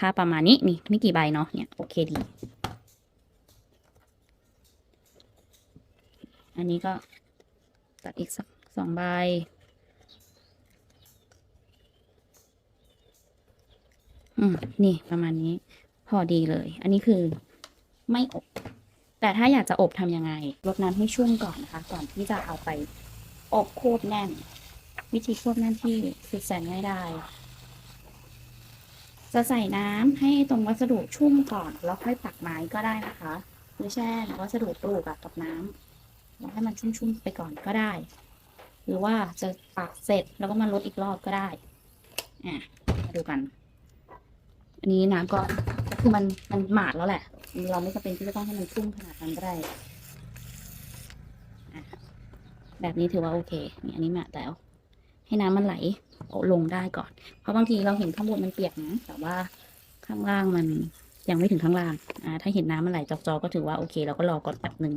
ค่าประมาณนี้นี่ไม่กี่ใบเนาะเนี่ยโอเคดี อันนี้ก็ตัดอีกสักสองใบอืมนี่ประมาณนี้พอดีเลย อันนี้คือไม่อบ แต่ถ้าอยากจะอบทำยังไงรดน้ำให้ชุ่มก่อนนะคะ ก่อนที่จะเอาไปอบควบแน่น วิธีควบแน่นที่สุดแสนง่ายได้ จะใส่น้ำให้ตรงวัสดุชุ่มก่อนแล้วค่อยปักไม้ก็ได้นะคะหรือแช่วัสดุปลูกกับน้ำแล้วให้มันชุ่มๆไปก่อนก็ได้ หรือว่าจะปักเสร็จแล้วก็มาลดอีกรอบก็ได้อะมาดูกัน อันนี้น้ำก็คือมันมันหมาดแล้วแหละ เราไม่จำเป็นที่จะต้องให้มันชุ่มขนาดนั้นก็ได้แบบนี้ถือว่าโอเคนี่อันนี้หมาดแล้ว ให้น้ำมันไหล ลงได้ก่อน เพราะบางทีเราเห็นข้างบนมันเปียกนะแต่ว่าข้างล่างมันยังไม่ถึงข้างล่างอ่าถ้าเห็นน้ำมันไหลจอกๆก็ถือว่าโอเคเราก็รอก่อนแป๊บหนึ่ง